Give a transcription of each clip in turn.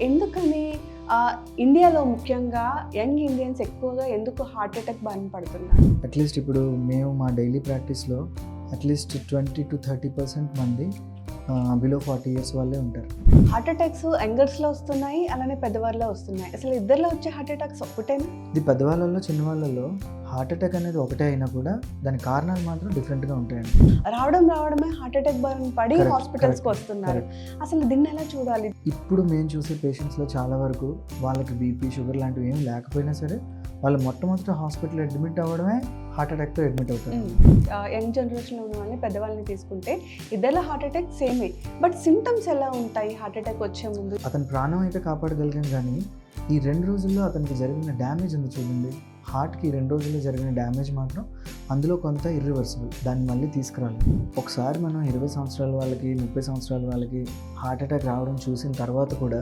ఎందుకని? ఇండియాలో ముఖ్యంగా యంగ్ ఇండియన్స్ ఎక్కువగా ఎందుకు హార్ట్ అటాక్ బారిన పడుతున్నారు? అట్లీస్ట్ ఇప్పుడు మేము మా daily ప్రాక్టీస్లో at least twenty two thirty percent మంది బిలో ఫార్టీ ఇయర్స్ వాళ్ళే ఉంటారు. హార్ట్ అటాక్స్ యంగర్స్లో వస్తున్నాయి అలానే పెద్దవారిలో వస్తున్నాయి. అసలు ఇద్దరిలో వచ్చే హార్ట్ అటాక్స్ ఒకటేనా ఇది పెద్దవాళ్ళల్లో చిన్నవాళ్ళలో హార్ట్ అటాక్ అనేది ఒకటే అయినా కూడా దాని కారణాలు మాత్రం డిఫరెంట్గా ఉంటాయండి. రావడం రావడమే హార్ట్ అటాక్ బారిన పడి హాస్పిటల్స్కి వస్తున్నారు. అసలు దీన్ని ఎలా చూడాలి? ఇప్పుడు మేము చూసే పేషెంట్స్లో చాలా వరకు వాళ్ళకి బీపీ షుగర్ లాంటివి ఏమి లేకపోయినా సరే వాళ్ళు మొట్టమొదటి హాస్పిటల్ అడ్మిట్ అవ్వడమే హార్ట్ అటాక్తో అడ్మిట్ అవుతారు. యంగ్ జనరేషన్లో ఉన్న వాళ్ళని పెద్దవాళ్ళని తీసుకుంటే ఇద్దరిలో హార్ట్ అటాక్ సేమే. బట్ సిమ్టమ్స్ ఎలా ఉంటాయి? హార్ట్ అటాక్ వచ్చే ముందు? అతని ప్రాణం అయితే కాపాడగలిగాం కానీ ఈ రెండు రోజుల్లో అతనికి జరిగిన డ్యామేజ్ ఉంది చూడండి. హార్ట్కి రెండు రోజుల్లో జరిగిన డ్యామేజ్ మాత్రం అందులో కొంత ఇర్రివర్సిబుల్ దాన్ని మళ్ళీ తీసుకురాలి ఒకసారి మనం ఇరవై సంవత్సరాల వాళ్ళకి ముప్పై సంవత్సరాల వాళ్ళకి హార్ట్ అటాక్ రావడం చూసిన తర్వాత కూడా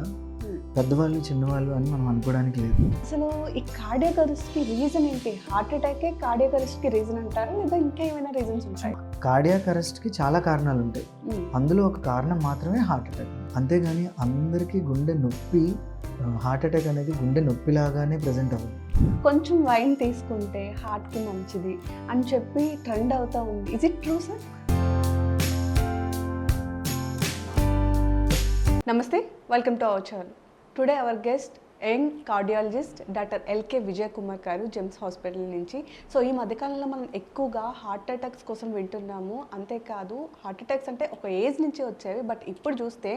పెద్దవాళ్ళు చిన్నవాళ్ళు అని మనం అనుకోవడానికి లేదు. అసలు ఈ కార్డియాక్ అరెస్ట్కి రీజన్ ఏంటి? హార్ట్ అటాకే కార్డియాక్ అరెస్ట్కి రీజన్ అంటారా? లేదా ఇంకా ఏమైనా రీజన్స్ ఉంటాయి? కార్డియాక్ అరెస్ట్కి చాలా కారణాలు ఉంటాయి. అందులో ఒక కారణం మాత్రమే హార్ట్ అటాక్. అంతేగాని అందరికీ గుండె నొప్పి హార్ట్ అటాక్ అనేది గుండె నొప్పిలాగానే ప్రజెంట్ అవ్వదు. కొంచెం వైన్ తీసుకుంటే హార్ట్కి మంచిది అని చెప్పి ట్రెండ్ అవుతా ఉంది. ఇజ్ ఇట్ ట్రూ సార్ నమస్తే. Welcome to our channel today our guest young cardiologist doctor LK Vijay Kumar garu Gems hospital నుంచి. సో ఈ మధ్యకాలంలో మనం ఎక్కువగా హార్ట్ అటాక్స్ కోసం వింటున్నాము. అంతేకాదు హార్ట్ అటాక్స్ అంటే ఒక ఏజ్ నుంచి వచ్చేవి. బట్ ఇప్పుడు చూస్తే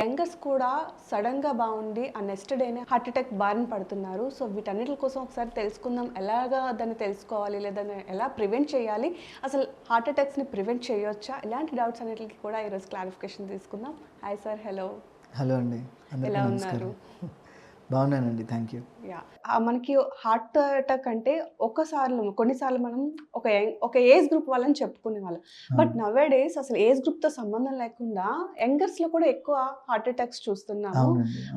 యంగర్స్ కూడా సడన్గా బాగుండి ఆ నెక్స్ట్ డేనే హార్ట్ అటాక్ బారిన పడుతున్నారు. సో వీటన్నిటి కోసం ఒకసారి తెలుసుకుందాం. ఎలాగా దాన్ని తెలుసుకోవాలి? లేదా దాన్ని ఎలా ప్రివెంట్ చేయాలి? అసలు హార్ట్ అటాక్స్ని ప్రివెంట్ చేయొచ్చా? ఇలాంటి డౌట్స్ అన్నిటికి కూడా ఈరోజు క్లారిఫికేషన్ తీసుకుందాం. హాయ్ సార్ హలో హలో అండి ఎలా నమస్కారం. ఉన్నారు? బాగున్నానండి థ్యాంక్ యూ. మనకి హార్ట్ అటాక్ అంటే ఒకసార్లు కొన్నిసార్లు మనం ఒక యంగ్ ఒక ఏజ్ గ్రూప్ వాళ్ళని చెప్పుకునే వాళ్ళం. బట్ నవే డేస్ అసలు ఏజ్ గ్రూప్తో సంబంధం లేకుండా యంగర్స్లో కూడా ఎక్కువ హార్ట్ అటాక్స్ చూస్తున్నాము.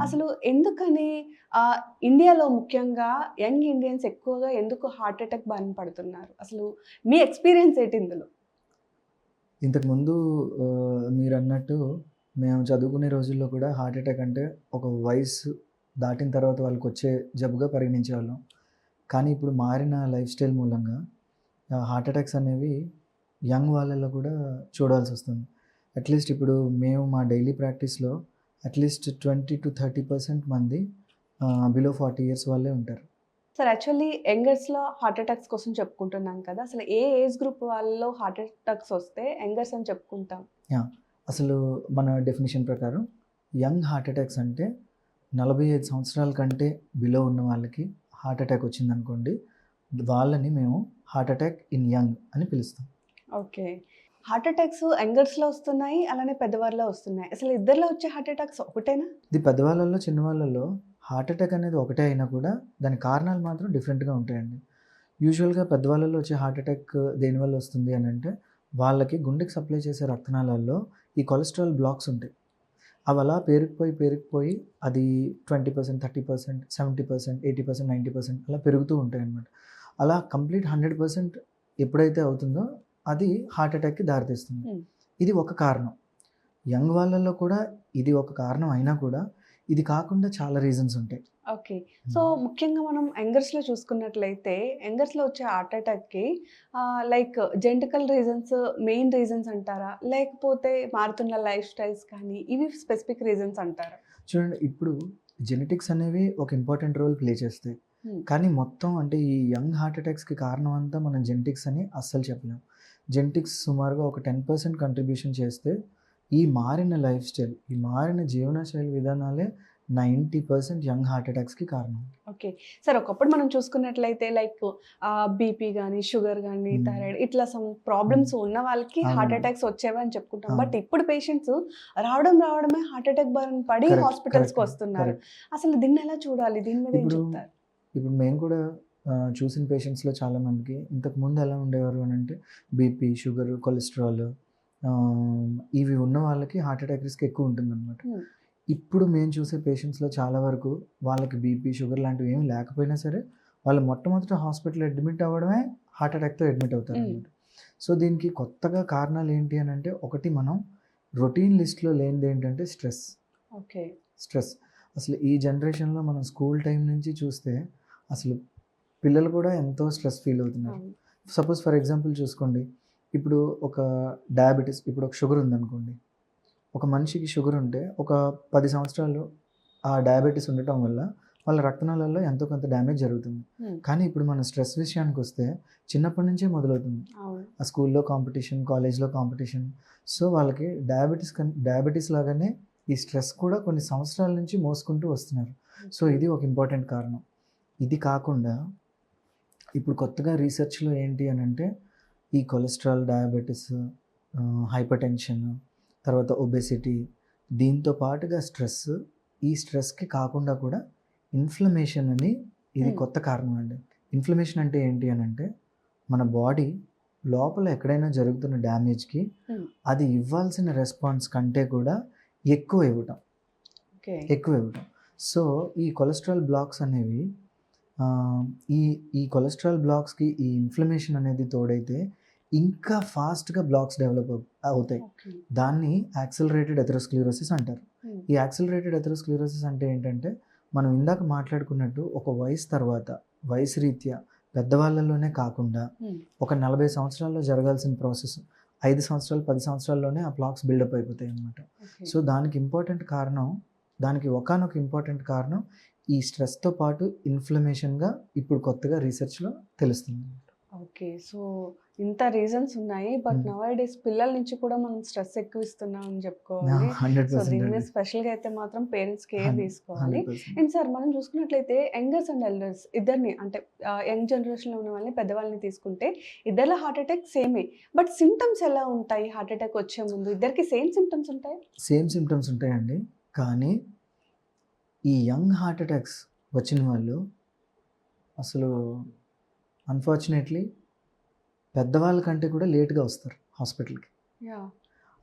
అసలు ఎందుకని ఆ, ఇండియాలో ముఖ్యంగా యంగ్ ఇండియన్స్ ఎక్కువగా ఎందుకు హార్ట్ అటాక్ బారిన పడుతున్నారు? అసలు మీ ఎక్స్పీరియన్స్ ఏంటి ఇందులో? ఇంతకుముందు మీరు అన్నట్టు మేము చదువుకునే రోజుల్లో కూడా హార్ట్ అటాక్ అంటే ఒక వయసు దాటిన తర్వాత వాళ్ళకి వచ్చే జబ్బుగా పరిగణించేవాళ్ళం. కానీ ఇప్పుడు మారిన లైఫ్ స్టైల్ మూలంగా హార్ట్ అటాక్స్ అనేవి యంగ్ వాళ్ళల్లో కూడా చూడాల్సి వస్తుంది. అట్లీస్ట్ ఇప్పుడు మేము మా daily ప్రాక్టీస్లో at least twenty two thirty percent మంది బిలో ఫార్టీ ఇయర్స్ వాళ్ళే ఉంటారు. సార్ యాక్చువల్లీ యంగర్స్లో హార్ట్ అటాక్స్ కోసం చెప్పుకుంటున్నాం కదా. అసలు ఏ ఏజ్ గ్రూప్ వాళ్ళలో హార్ట్ అటాక్స్ వస్తే యంగర్స్ అని చెప్పుకుంటాం? అసలు మన డెఫినేషన్ ప్రకారం యంగ్ హార్ట్ అటాక్స్ అంటే నలభై ఐదు సంవత్సరాల కంటే బిలో ఉన్న వాళ్ళకి హార్ట్ అటాక్ వచ్చిందనుకోండి వాళ్ళని మేము హార్ట్ అటాక్ ఇన్ యంగ్ అని పిలుస్తాం. ఓకే. హార్ట్ అటాక్స్ యంగర్స్లో వస్తున్నాయి అలానే పెద్దవారిలో వస్తున్నాయి. అసలు ఇద్దరిలో వచ్చే హార్ట్ అటాక్స్ ఒకటేనా? ఇది పెద్దవాళ్ళల్లో చిన్నవాళ్ళల్లో హార్ట్ అటాక్ అనేది ఒకటే అయినా కూడా దాని కారణాలు మాత్రం డిఫరెంట్గా ఉంటాయండి. యూజువల్గా పెద్దవాళ్ళలో వచ్చే హార్ట్ అటాక్ దేనివల్ల వస్తుంది అని అంటే వాళ్ళకి గుండెకి సప్లై చేసే రక్తనాళాల్లో ఈ కొలెస్ట్రాల్ బ్లాక్స్ ఉంటాయి. అవి అలా పేరుకుపోయి పేరుకుపోయి అది twenty percent thirty percent seventy percent eighty percent ninety percent అలా పెరుగుతూ ఉంటాయి అన్నమాట. అలా కంప్లీట్ హండ్రెడ్ పర్సెంట్ ఎప్పుడైతే అవుతుందో అది హార్ట్ అటాక్కి దారితీస్తుంది. ఇది ఒక కారణం. యంగ్ వాళ్ళల్లో కూడా ఇది ఒక కారణం అయినా కూడా ఇది కాకుండా చాలా రీజన్స్ ఉంటాయి. ఓకే. సో ముఖ్యంగా మనం యంగర్స్లో చూసుకున్నట్లయితే యంగర్స్లో వచ్చే heart అటాక్కి like genetical reasons main reasons అంటారా? లేకపోతే మారుతున్న లైఫ్ స్టైల్స్ కానీ ఇవి స్పెసిఫిక్ రీజన్స్ అంటారా? చూడండి ఇప్పుడు జెనెటిక్స్ అనేవి ఒక ఇంపార్టెంట్ రోల్ ప్లే చేస్తాయి. Hmm. కానీ మొత్తం అంటే ఈ యంగ్ హార్ట్ అటాక్స్కి కారణం అంతా మనం జెనెటిక్స్ అని అస్సలు చెప్పలేం. జెనెటిక్స్ సుమారుగా ఒక టెన్ పర్సెంట్ కంట్రిబ్యూషన్ చేస్తే ఈ మారిన లైఫ్ స్టైల్ ఈ మారిన జీవనశైలి విధానాలే నైంటీ పర్సెంట్ యంగ్ హార్ట్ అటాక్స్కి కారణం ఓకే సార్ ఒకప్పుడు మనం చూసుకున్నట్లయితే లైక్ బీపీ కానీ షుగర్ కానీ. థైరాయిడ్ ఇట్లా సమ్ ప్రాబ్లమ్స్ ఉన్న వాళ్ళకి హార్ట్. అటాక్స్ వచ్చేవి అని చెప్పుకుంటాం. బట్ ఇప్పుడు పేషెంట్స్ రావడం రావడమే హార్ట్ అటాక్ బారిన పడి హాస్పిటల్స్కి వస్తున్నారు. అసలు దీన్ని ఎలా చూడాలి దీని మీద చెప్తారు ఇప్పుడు మేము కూడా చూసిన పేషెంట్స్లో చాలామందికి ఇంతకు ముందు ఎలా ఉండేవారు అని అంటే బీపీ షుగర్ కొలెస్ట్రాల్ ఇవి ఉన్న వాళ్ళకి హార్ట్ అటాక్ రిస్క్ ఎక్కువ ఉంటుందన్నమాట. ఇప్పుడు మేము చూసే పేషెంట్స్లో చాలా వరకు వాళ్ళకి బీపీ షుగర్ లాంటివి ఏమి లేకపోయినా సరే వాళ్ళు మొట్టమొదట హాస్పిటల్ అడ్మిట్ అవ్వడమే హార్ట్ అటాక్తో అడ్మిట్ అవుతారు. అన్నమాట సో దీనికి కొత్తగా కారణాలు ఏంటి అని అంటే ఒకటి మనం రొటీన్ లిస్ట్లో లేనిది ఏంటంటే స్ట్రెస్. ఓకే. స్ట్రెస్. అసలు ఈ జనరేషన్లో మనం స్కూల్ టైం నుంచి చూస్తే అసలు పిల్లలు కూడా ఎంతో స్ట్రెస్ ఫీల్ అవుతున్నారు. సపోజ్ ఫర్ ఎగ్జాంపుల్ చూసుకోండి. ఇప్పుడు ఒక డయాబెటీస్ ఇప్పుడు ఒక షుగర్ ఉందనుకోండి. ఒక మనిషికి షుగర్ ఉంటే ఒక పది సంవత్సరాలు ఆ డయాబెటీస్ ఉండటం వల్ల వాళ్ళ రక్తనాళాల్లో ఎంతో కొంత డ్యామేజ్ జరుగుతుంది. కానీ ఇప్పుడు మన స్ట్రెస్ విషయానికి వస్తే చిన్నప్పటి నుంచే మొదలవుతుంది. ఆ స్కూల్లో కాంపిటీషన్ కాలేజ్లో కాంపిటీషన్ సో వాళ్ళకి డయాబెటీస్ కన్ డయాబెటీస్ లాగానే ఈ స్ట్రెస్ కూడా కొన్ని సంవత్సరాల నుంచి మోసుకుంటూ వస్తున్నారు. సో ఇది ఒక ఇంపార్టెంట్ కారణం. ఇది కాకుండా ఇప్పుడు కొత్తగా రీసెర్చ్లో ఏంటి అని అంటే ఈ కొలెస్ట్రాల్ డయాబెటీస్ హైపర్ టెన్షన్ తర్వాత ఒబెసిటీ దీంతో పాటుగా స్ట్రెస్ ఈ స్ట్రెస్కి కాకుండా కూడా ఇన్ఫ్లమేషన్ అని ఇది. కొత్త కారణం అండి ఇన్ఫ్లమేషన్ అంటే ఏంటి అని అంటే మన బాడీ లోపల ఎక్కడైనా జరుగుతున్న డ్యామేజ్కి. అది ఇవ్వాల్సిన రెస్పాన్స్ కంటే కూడా ఎక్కువ ఇవ్వటం ఎక్కువ ఇవ్వటం సో ఈ కొలెస్ట్రాల్ బ్లాక్స్ అనేవి ఈ ఈ కొలెస్ట్రాల్ బ్లాక్స్కి ఈ ఇన్ఫ్లమేషన్ అనేది తోడైతే ఇంకా ఫాస్ట్గా బ్లాక్స్ డెవలప్ అవుతాయి. దాన్ని యాక్సిలరేటెడ్ ఎథరోస్క్లిరోసిస్ అంటారు. ఈ యాక్సిలరేటెడ్ ఎథరోస్క్లిరోసిస్ అంటే ఏంటంటే మనం ఇందాక మాట్లాడుకున్నట్టు ఒక వయసు తర్వాత వయసు రీత్యా పెద్దవాళ్ళలోనే కాకుండా. ఒక నలభై సంవత్సరాల్లో జరగాల్సిన ప్రాసెస్ ఐదు సంవత్సరాలు పది సంవత్సరాల్లోనే ఆ బ్లాక్స్ బిల్డప్ అయిపోతాయి అన్నమాట. ఓకే. సో దానికి ఇంపార్టెంట్ కారణం దానికి ఒకనొక ఇంపార్టెంట్ కారణం ఈ స్ట్రెస్తో పాటు ఇన్ఫ్లమేషన్గా ఇప్పుడు కొత్తగా రీసెర్చ్లో తెలుస్తుంది. ఓకే. సో ఇంత రీజన్స్ ఉన్నాయి. బట్. నవ్ డేస్ పిల్లల నుంచి కూడా మనం స్ట్రెస్ ఎక్కువ ఇస్తున్నాం అని చెప్పుకోవాలి. సో దీని మీద పర్సెంట్ స్పెషల్గా అయితే మాత్రం పేరెంట్స్ కేర్ తీసుకోవాలి. అండ్ సార్ మనం చూసుకున్నట్లయితే యంగర్స్ అండ్ ఎల్డర్స్ ఇద్దరిని అంటే యంగ్ జనరేషన్లో ఉన్న వాళ్ళని పెద్దవాళ్ళని తీసుకుంటే ఇద్దరిలో హార్ట్ అటాక్ సేమే. బట్ సిమ్టమ్స్ ఎలా ఉంటాయి? హార్ట్ అటాక్ వచ్చే ముందు ఇద్దరికి సేమ్ సిమ్టమ్స్ ఉంటాయి? సేమ్ సిమ్టమ్స్ ఉంటాయండి. కానీ ఈ యంగ్ హార్ట్ అటాక్స్ వచ్చిన వాళ్ళు అసలు అన్ఫార్చునేట్లీ పెద్దవాళ్ళ కంటే కూడా లేట్గా వస్తారు హాస్పిటల్కి.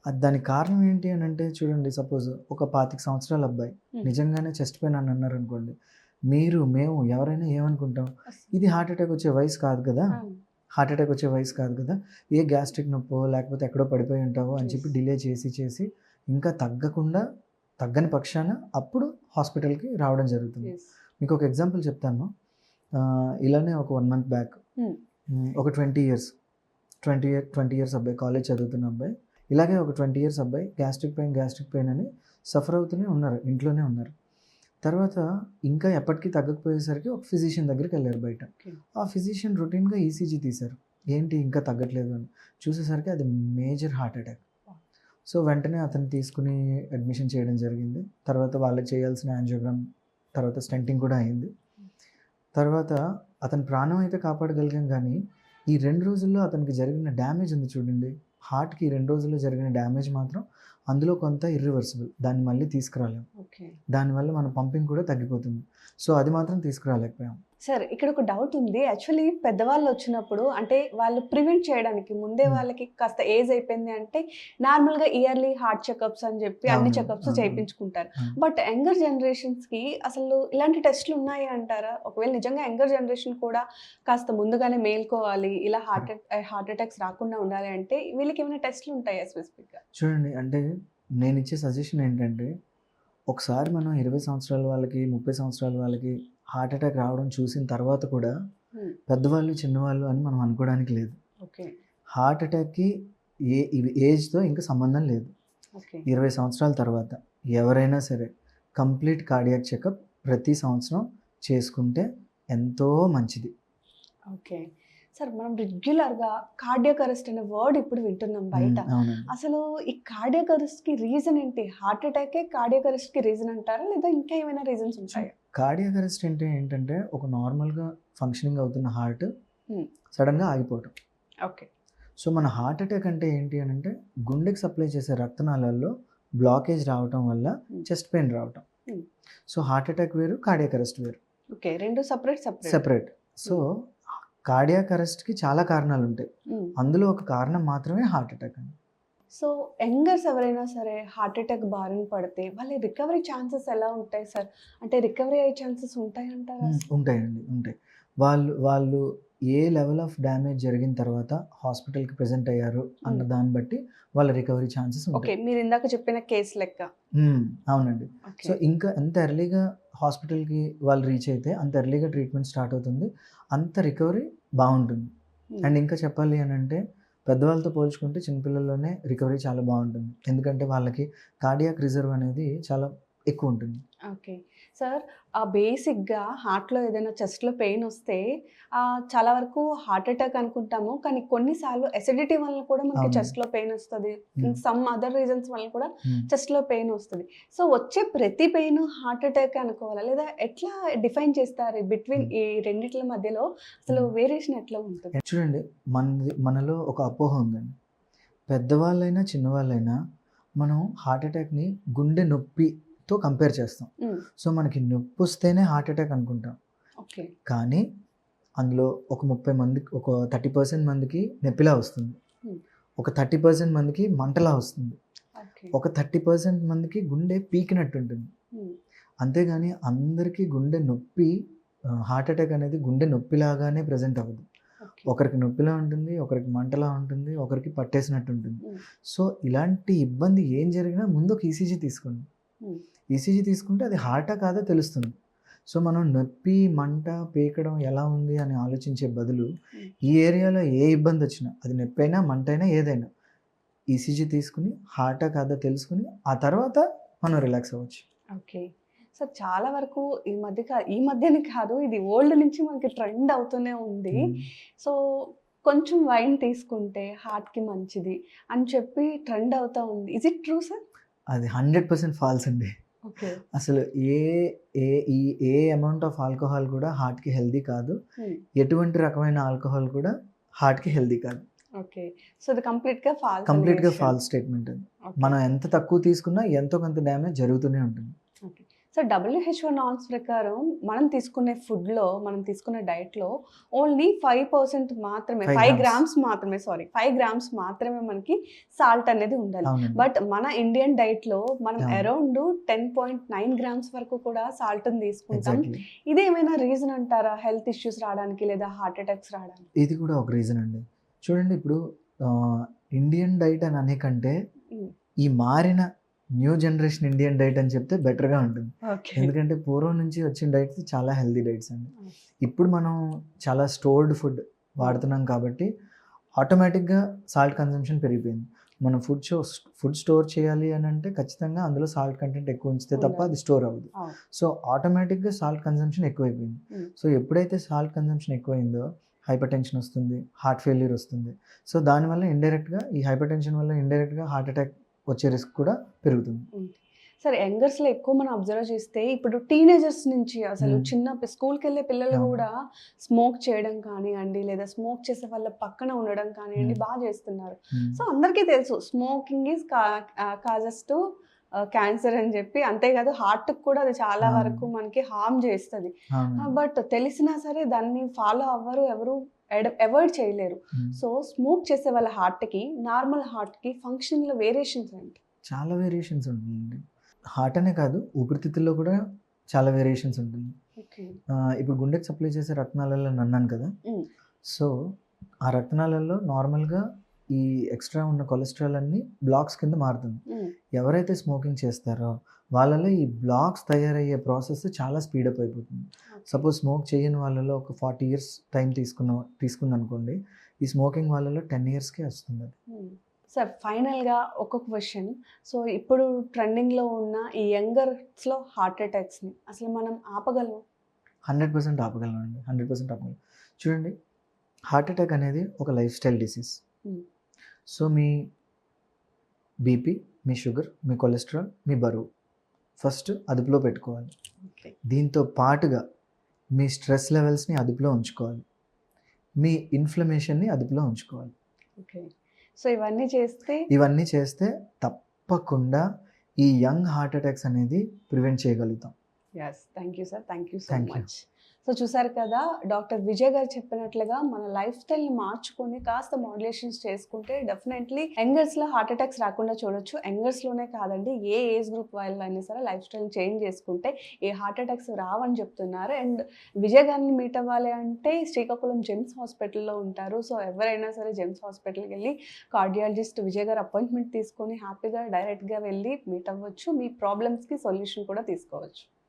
దానికి కారణం ఏంటి అని అంటే చూడండి సపోజ్ ఒక పాతిక సంవత్సరాల అబ్బాయి. నిజంగానే చెస్ట్ పెయిన్ అని అన్నారు అనుకోండి మీరు మేము ఎవరైనా ఏమనుకుంటాం? ఇది హార్ట్ అటాక్ వచ్చే వయసు కాదు కదా? హార్ట్ అటాక్ వచ్చే వయసు కాదు కదా? ఏ గ్యాస్ట్రిక్ నొప్పో లేకపోతే ఎక్కడో పడిపోయి ఉంటావో అని చెప్పి. డిలే చేసి చేసి ఇంకా తగ్గకుండా తగ్గని పక్షాన అప్పుడు హాస్పిటల్కి రావడం జరుగుతుంది. మీకు ఒక ఎగ్జాంపుల్ చెప్తాను. ఇలానే ఒక వన్ మంత్ బ్యాక్. ఒక twenty years. Twenty year twenty years అబ్బాయి కాలేజ్ చదువుతున్న అబ్బాయి. ఇలాగే ఒక ట్వంటీ ఇయర్స్ అబ్బాయి గ్యాస్ట్రిక్ పెయిన్ గ్యాస్ట్రిక్ పెయిన్ అని సఫర్ అవుతూనే ఉన్నారు ఇంట్లోనే ఉన్నారు. తర్వాత ఇంకా ఎప్పటికీ తగ్గకపోయేసరికి ఒక ఫిజిషియన్ దగ్గరికి వెళ్ళారు బయట. ఆ ఫిజిషియన్ రొటీన్గా ఈసీజీ తీశారు. ఏంటి ఇంకా తగ్గట్లేదు అని. చూసేసరికి అది మేజర్ హార్ట్ అటాక్. సో వెంటనే అతను తీసుకుని అడ్మిషన్ చేయడం జరిగింది. తర్వాత వాళ్ళకి చేయాల్సిన యాంజియోగ్రామ్ తర్వాత స్టెంటింగ్ కూడా అయింది. తర్వాత అతని ప్రాణం అయితే కాపాడగలిగాం కానీ ఈ రెండు రోజుల్లో అతనికి జరిగిన డ్యామేజ్ ఉంది చూడండి. హార్ట్కి ఈ రెండు రోజుల్లో జరిగిన డ్యామేజ్ మాత్రం అందులో కొంత ఇర్రివర్సిబుల్ దాన్ని మళ్ళీ తీసుకురాలేం. ఓకే. దానివల్ల మన పంపింగ్ కూడా తగ్గిపోతుంది. సో అది మాత్రం తీసుకురాలేకపోయాం. సార్ ఇక్కడ ఒక డౌట్ ఉంది యాక్చువల్లీ పెద్దవాళ్ళు వచ్చినప్పుడు అంటే వాళ్ళు ప్రివెంట్ చేయడానికి ముందే. వాళ్ళకి కాస్త ఏజ్ అయిపోయింది అంటే నార్మల్గా ఇయర్లీ హార్ట్ చెకప్స్ అని చెప్పి అన్ని చెకప్స్. చేయించుకుంటారు. బట్ యంగర్ జనరేషన్స్కి అసలు ఇలాంటి టెస్ట్లు ఉన్నాయి అంటారా ఒకవేళ నిజంగా యంగర్ జనరేషన్ కూడా కాస్త ముందుగానే మేల్కోవాలి ఇలా హార్ట్ హార్ట్ అటాక్స్ రాకుండా ఉండాలి అంటే వీళ్ళకి ఏమైనా టెస్ట్లు ఉంటాయా స్పెసిఫిక్గా చూడండి అంటే నేను ఇచ్చే సజెషన్ ఏంటంటే ఒకసారి మనం ఇరవై సంవత్సరాల వాళ్ళకి ముప్పై సంవత్సరాల వాళ్ళకి హార్ట్ అటాక్ రావడం చూసిన తర్వాత కూడా. పెద్దవాళ్ళు చిన్నవాళ్ళు అని మనం అనుకోవడానికి లేదు. ఓకే. హార్ట్ అటాక్కి ఏ ఇవి ఏజ్తో ఇంకా సంబంధం లేదు. ఇరవై సంవత్సరాల తర్వాత ఎవరైనా సరే కంప్లీట్ కార్డియాక్ చెకప్ ప్రతి సంవత్సరం చేసుకుంటే ఎంతో మంచిది. ఓకే. సార్ మనం రెగ్యులర్గా కార్డియాక్ అరెస్ట్ అనే వర్డ్ ఇప్పుడు వింటున్నాం బయట. అసలు ఈ కార్డియాక్ అరెస్ట్కి రీజన్ ఏంటి? హార్ట్ అటాక్ కార్డియాక్ అరెస్ట్కి రీజన్ అంటారా? లేదా ఇంకా ఏమైనా రీజన్స్ ఉంటాయా? కార్డియాక్ అరెస్ట్ అంటే ఏంటంటే ఒక నార్మల్గా ఫంక్షనింగ్ అవుతున్న హార్ట్. సడన్గా ఆగిపోవటం. ఓకే. సో మన హార్ట్ అటాక్ అంటే ఏంటి అని అంటే గుండెకి సప్లై చేసే రక్తనాళాల్లో బ్లాకేజ్ రావటం వల్ల. చెస్ట్ పెయిన్ రావటం. సో హార్ట్ అటాక్ వేరు కార్డియాక్ అరెస్ట్ వేరు. ఓకే రెండు separate separate separate so cardiac అరెస్ట్కి చాలా కారణాలు ఉంటాయి అందులో ఒక కారణం మాత్రమే హార్ట్ అటాక్ అండి సో యంగర్స్ ఎవరైనా సరే హార్ట్ అటాక్ బారిన పడితే వాళ్ళ రికవరీ ఛాన్సెస్ ఎలా ఉంటాయి సార్? అంటే రికవరీ అయ్యే ఛాన్సెస్ ఉంటాయి అంటారా ఉమ్, ఉంటాయండి ఉంటాయి. వాళ్ళు వాళ్ళు ఏ లెవెల్ ఆఫ్ డ్యామేజ్ జరిగిన తర్వాత హాస్పిటల్కి ప్రెజెంట్ అయ్యారు అన్న. దాన్ని బట్టి వాళ్ళ రికవరీ ఛాన్సెస్ ఓకే మీరు ఇందాక చెప్పిన కేసు లెక్క. అవునండి. సో ఇంకా ఎంత ఎర్లీగా హాస్పిటల్కి వాళ్ళు రీచ్ అయితే అంత ఎర్లీగా ట్రీట్మెంట్ స్టార్ట్ అవుతుంది అంత రికవరీ బాగుంటుంది. అండ్ ఇంకా చెప్పాలి అని అంటే పెద్దవాళ్ళతో పోల్చుకుంటే చిన్నపిల్లల్లోనే రికవరీ చాలా బాగుంటుంది. ఎందుకంటే వాళ్ళకి కార్డియాక్ రిజర్వ్ అనేది చాలా ఎక్కువ ఉంటుంది. ఓకే. సార్ ఆ బేసిక్గా హార్ట్లో ఏదైనా చెస్ట్లో పెయిన్ వస్తే చాలా వరకు హార్ట్ అటాక్ అనుకుంటాము కానీ కొన్నిసార్లు ఎసిడిటీ వల్ల కూడా మనకి. చెస్ట్లో పెయిన్ వస్తుంది. సమ్ అదర్ రీజన్స్ వల్ల కూడా. చెస్ట్లో పెయిన్ వస్తుంది సో వచ్చే ప్రతి పెయిన్ హార్ట్ అటాక్ అనుకోవాలా లేదా ఎట్లా డిఫైన్ చేస్తారు బిట్వీన్. ఈ రెండిట్ల మధ్యలో అసలు. వేరియేషన్ ఎట్లా ఉంటుంది చూడండి మనది మనలో ఒక అపోహ ఉందండి పెద్దవాళ్ళైనా చిన్నవాళ్ళైనా మనం హార్ట్ అటాక్ని గుండె నొప్పితో కంపేర్ చేస్తాం. Hmm. సో మనకి నొప్పి వస్తేనే హార్ట్ అటాక్ అనుకుంటాం. కానీ అందులో ఒక ముప్పై మందికి ఒక థర్టీ పర్సెంట్ మందికి నొప్పిలా వస్తుంది. Hmm. ఒక థర్టీ పర్సెంట్ మందికి మంటలా వస్తుంది. ఒక థర్టీ పర్సెంట్ మందికి గుండె పీకినట్టు ఉంటుంది Hmm. అంతేగాని అందరికీ గుండె నొప్పి హార్ట్ అటాక్ అనేది గుండె నొప్పిలాగానే ప్రజెంట్ అవ్వదు. ఒకరికి నొప్పిలా ఉంటుంది ఒకరికి మంటలా ఉంటుంది ఒకరికి పట్టేసినట్టు ఉంటుంది. సో ఇలాంటి ఇబ్బంది ఏం జరిగినా ముందు ఒక ఈసీజీ తీసుకోండి. Hmm. ఈసీజీ తీసుకుంటే అది హార్టా కాదో తెలుస్తుంది. సో మనం నొప్పి మంట పీకడం ఎలా ఉంది అని ఆలోచించే బదులు. ఈ ఏరియాలో ఏ ఇబ్బంది వచ్చినా అది నొప్పి అయినా మంట అయినా ఏదైనా ఈసీజీ తీసుకుని హార్టా కాదో తెలుసుకుని ఆ తర్వాత మనం రిలాక్స్ అవ్వచ్చు. ఓకే. సో చాలా వరకు ఈ మధ్య ఈ మధ్యని కాదు ఇది ఓల్డ్ నుంచి మనకి ట్రెండ్ అవుతూనే ఉంది. సో కొంచెం వైన్ తీసుకుంటే హార్ట్కి మంచిది అని చెప్పి ట్రెండ్ అవుతా ఉంది. ఇజ్ ఇట్ ట్రూ సార్ అది హండ్రెడ్ పర్సెంట్ ఫాల్స్ అండి. అసలు ఏ ఏ ఈ ఏ అమౌంట్ ఆఫ్ ఆల్కహాల్ కూడా హార్ట్కి హెల్దీ కాదు. ఎటువంటి రకమైన ఆల్కహాల్ కూడా హార్ట్కి హెల్దీ కాదు. ఓకే. సో ఇది కంప్లీట్గా ఫాల్ కంప్లీట్గా ఫాల్స్ స్టేట్మెంట్ అది. మనం ఎంత తక్కువ తీసుకున్నా ఎంతో కొంత డ్యామేజ్ జరుగుతూనే ఉంటుంది. సో డబ్ల్యూహెచ్ఓ నార్మ్స్ ప్రకారం మనం తీసుకునే ఫుడ్లో మనం తీసుకునే డైట్లో ఓన్లీ ఫైవ్ పర్సెంట్ మాత్రమే ఫైవ్. గ్రామ్స్ మాత్రమే సారీ ఫైవ్ గ్రామ్స్ మాత్రమే మనకి సాల్ట్ అనేది ఉండాలి. బట్ మన ఇండియన్ డైట్లో మనం. Around ten point nine grams వరకు కూడా సాల్ట్ తీసుకుంటాం. ఇది ఏమైనా రీజన్ అంటారా? హెల్త్ ఇష్యూస్ రావడానికి లేదా హార్ట్ అటాక్స్ రావడానికి? ఇది కూడా ఒక రీజన్ అండి. చూడండి ఇప్పుడు ఇండియన్ డైట్ అని అనే కంటే. ఈ మారిన న్యూ జనరేషన్ ఇండియన్ డైట్ అని చెప్తే బెటర్గా ఉంటుంది ఎందుకంటే పూర్వం నుంచి వచ్చిన డైట్స్ చాలా హెల్దీ డైట్స్ అండి. ఇప్పుడు మనం చాలా స్టోర్డ్ ఫుడ్ వాడుతున్నాం కాబట్టి ఆటోమేటిక్గా సాల్ట్ కన్సంప్షన్ పెరిగిపోయింది మనం ఫుడ్ షో ఫుడ్ స్టోర్ చేయాలి అని అంటే ఖచ్చితంగా అందులో సాల్ట్ కంటెంట్ ఎక్కువ ఉంచితే తప్ప. అది స్టోర్ అవ్వదు. సో ఆటోమేటిక్గా సాల్ట్ కన్సంప్షన్ ఎక్కువైపోయింది. సో ఎప్పుడైతే సాల్ట్ కన్సంప్షన్ ఎక్కువైందో హైపర్ టెన్షన్ వస్తుంది హార్ట్ ఫెయిల్యూర్ వస్తుంది సో దానివల్ల ఇండైరెక్ట్గా ఈ హైపర్ టెన్షన్ వల్ల ఇండైరెక్ట్గా హార్ట్ అటాక్ వచ్చే రిస్క్ కూడా పెరుగుతుంది సరే యంగర్స్లో ఎక్కువ మనం అబ్జర్వ్ చేస్తే ఇప్పుడు టీనేజర్స్ నుంచి అసలు. చిన్న స్కూల్కి వెళ్ళే పిల్లలు. కూడా స్మోక్ చేయడం కానివ్వండి లేదా స్మోక్ చేసే వాళ్ళ పక్కన ఉండడం కానివ్వండి. బాగా చేస్తున్నారు. సో అందరికీ తెలుసు smoking is causes to cancer అని చెప్పి అంతేకాదు హార్ట్ కూడా అది చాలా. వరకు మనకి హార్మ్ చేస్తుంది. బట్ తెలిసినా సరే దాన్ని ఫాలో అవ్వరు ఎవరు అవాయిడ్ చేయలేరు. Mm. సో స్మోక్ చేసే వాళ్ళ హార్ట్కి నార్మల్ హార్ట్కి ఫంక్షన్లో వేరియేషన్స్ ఏంటి? చాలా వేరియేషన్స్ ఉంటుందండి. హార్ట్ అనే కాదు ఊపిరితిత్తుల్లో కూడా చాలా వేరియేషన్స్ ఉంటుంది. ఇప్పుడు గుండెకి సప్లై చేసే రక్తనాళాలు అని అన్నాను కదా. Mm. సో ఆ రక్తనాళాల్లో నార్మల్గా ఈ ఎక్స్ట్రా ఉన్న కొలెస్ట్రాల్ అన్ని బ్లాక్స్ కింద మారుతుంది. ఎవరైతే స్మోకింగ్ చేస్తారో వాళ్ళలో ఈ బ్లాక్స్ తయారయ్యే ప్రాసెస్ చాలా స్పీడప్ అయిపోతుంది. సపోజ్ స్మోక్ చేయని వాళ్ళలో ఒక ఫార్టీ ఇయర్స్ టైం తీసుకున్న తీసుకుంది అనుకోండి ఈ స్మోకింగ్ వాళ్ళలో టెన్ ఇయర్స్కే వస్తుంది అది. సార్ ఫైనల్గా ఒక క్వశ్చన్. సో ఇప్పుడు ట్రెండింగ్లో ఉన్న ఈ యంగర్స్లో హార్ట్ అటాక్స్ని అసలు మనం ఆపగలం హండ్రెడ్ పర్సెంట్ ఆపగలం అండి హండ్రెడ్ పర్సెంట్ ఆపగలం. చూడండి హార్ట్ అటాక్ అనేది ఒక లైఫ్ స్టైల్ డిసీజ్. సో మీ బీపీ మీ షుగర్ మీ కొలెస్ట్రాల్ మీ బరువు. ఫస్ట్ అదుపులో పెట్టుకోవాలి. దీంతో పాటుగా మీ స్ట్రెస్ లెవెల్స్ని అదుపులో ఉంచుకోవాలి. మీ ఇన్ఫ్లమేషన్ని అదుపులో ఉంచుకోవాలి. ఓకే సో ఇవన్నీ చేస్తే ఇవన్నీ చేస్తే తప్పకుండా ఈ యంగ్ హార్ట్ అటాక్స్ అనేది ప్రివెంట్ చేయగలుగుతాం. Thank you sir thank you so. Much so చూసారు కదా డాక్టర్ విజయ్ గారు చెప్పినట్లుగా మన లైఫ్ స్టైల్ని మార్చుకొని కాస్త మాడ్యులేషన్స్ చేసుకుంటే డెఫినెట్లీ యంగర్స్లో హార్ట్ అటాక్స్ రాకుండా చూడొచ్చు. యంగర్స్లోనే కాదండి ఏ ఏజ్ గ్రూప్ వాళ్ళు అయినా సరే లైఫ్ స్టైల్ చేంజ్ చేసుకుంటే ఏ హార్ట్ అటాక్స్ రావని చెప్తున్నారు. అండ్ విజయ్ గారిని మీట్ అవ్వాలి అంటే శ్రీకాకుళం జెమ్స్ హాస్పిటల్లో ఉంటారు. సో ఎవరైనా సరే జెమ్స్ హాస్పిటల్కి వెళ్ళి కార్డియాలజిస్ట్ విజయ్ గారు అపాయింట్మెంట్ తీసుకొని హ్యాపీగా డైరెక్ట్గా వెళ్ళి మీట్ అవ్వచ్చు. మీ ప్రాబ్లమ్స్కి సొల్యూషన్ కూడా తీసుకోవచ్చు.